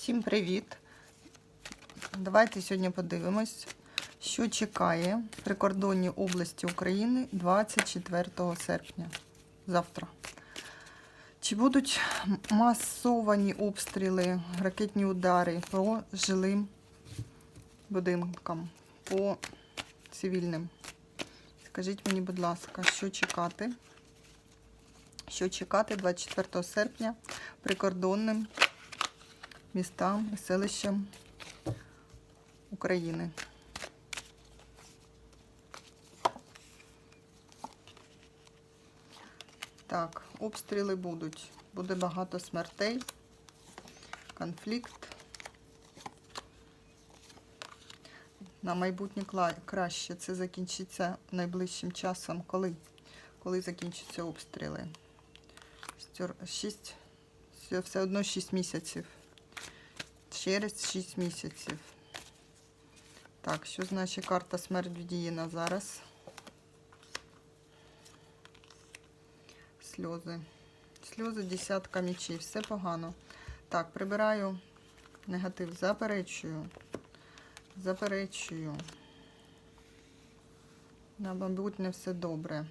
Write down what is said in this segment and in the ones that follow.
Всім привіт! Давайте сьогодні подивимось, що чекає прикордонні області України 24 серпня. Завтра. Чи будуть масовані обстріли, ракетні удари по жилим будинкам, по цивільним? Скажіть мені, будь ласка, що чекати? Що чекати 24 серпня прикордонним містам і селищам України. Так, обстріли будуть. Буде багато смертей, конфлікт. На майбутнє краще це закінчиться найближчим часом. Коли? Коли закінчаться обстріли? Шість, все одно 6 місяців. Через 6 місяців. Так, що значить карта смерть вдіяна зараз? Сльози. Сльози, десятка мічей. Все погано. Так, прибираю негатив. Заперечую. Заперечую. На майбутнє все добре.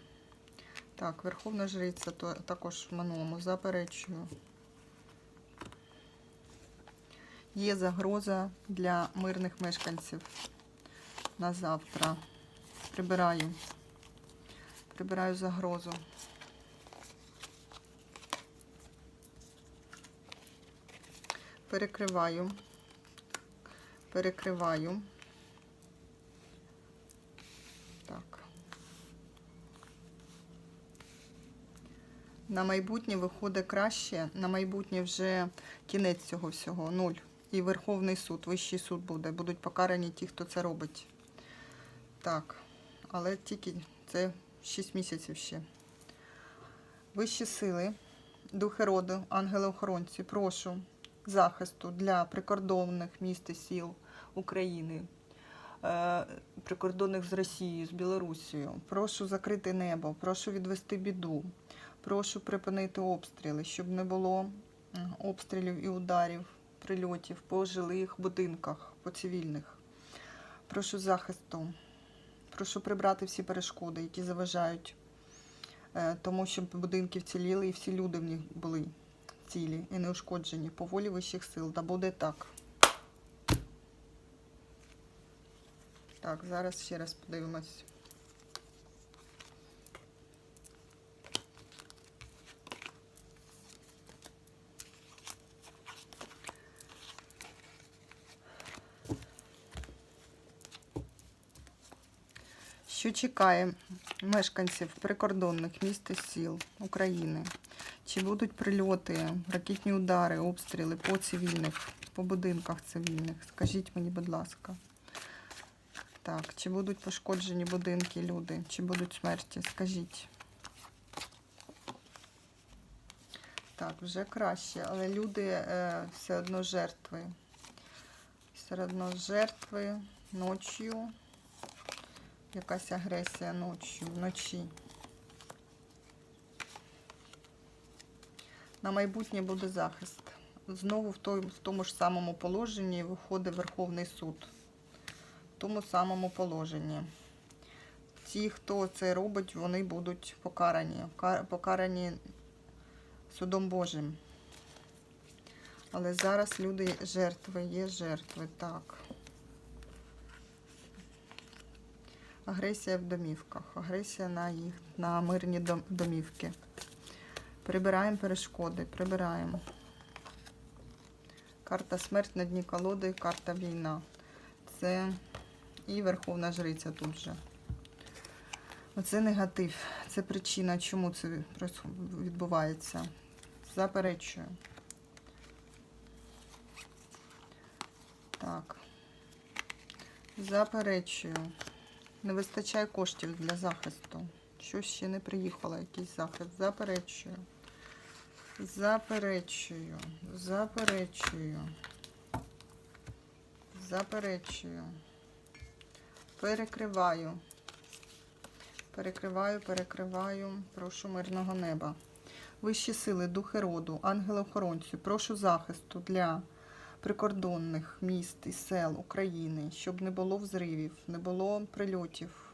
Так, Верховна Жриця також в минулому. Заперечую. Є загроза для мирних мешканців на завтра. Прибираю. Прибираю загрозу. Перекриваю. Перекриваю. Так. На майбутнє виходить краще. На майбутнє вже кінець цього всього. Нуль. І Верховний суд, Вищий суд буде. Будуть покарані ті, хто це робить. Так. Але тільки це 6 місяців ще. Вищі сили, духи роду, ангели-охоронці, прошу захисту для прикордонних міст і сіл України, е, прикордонних з Росією, з Білорусією. Прошу закрити небо, прошу відвести біду, прошу припинити обстріли, щоб не було обстрілів і ударів, прильотів по жилих будинках, по цивільних. Прошу захисту. Прошу прибрати всі перешкоди, які заважають е, тому, щоб будинки вціліли і всі люди в них були цілі і неушкоджені по волі вищих сил. Та буде так. Так, зараз ще раз подивимось. Що чекає мешканців прикордонних міст і сіл України? Чи будуть прильоти, ракетні удари, обстріли по цивільних, по будинках цивільних? Скажіть мені, будь ласка. Так, чи будуть пошкоджені будинки, люди, чи будуть смерті? Скажіть. Так, вже краще, але люди е, все одно жертви. Все одно жертви ночі. Якась агресія ночі, вночі. На майбутнє буде захист. Знову в, той, в тому ж самому положенні виходить Верховний суд. В тому самому положенні. Ті, хто це робить, вони будуть покарані. Покарані судом Божим. Але зараз люди жертви, є жертви, так. Агресія в домівках, агресія на їх, на мирні домівки. Прибираємо перешкоди, прибираємо. Карта смерть на дні колоди, карта війна. Це і Верховна Жриця тут же. Оце негатив. Це причина, чому це відбувається. Заперечую. Так. Заперечую. Не вистачає коштів для захисту. Що ще не приїхало, якийсь захист. Заперечую. Заперечую. Заперечую. Заперечую. Перекриваю. Перекриваю, перекриваю. Прошу мирного неба. Вищі сили, духи роду, ангели-охоронці, прошу захисту для прикордонних міст і сел України, щоб не було взривів, не було прильотів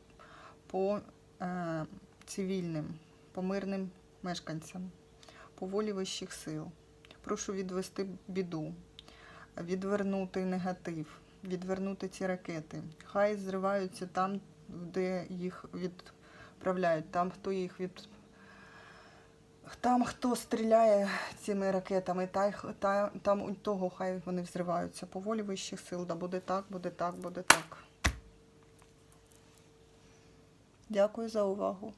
по е, цивільним, по мирним мешканцям, по волі вищих сил. Прошу відвести біду, відвернути негатив, відвернути ці ракети. Хай зриваються там, де їх відправляють, там, хто їх від. Там, хто стріляє цими ракетами, та, та, там у того хай вони взриваються. По волі вищих сил, да буде так, буде так, буде так. Дякую за увагу.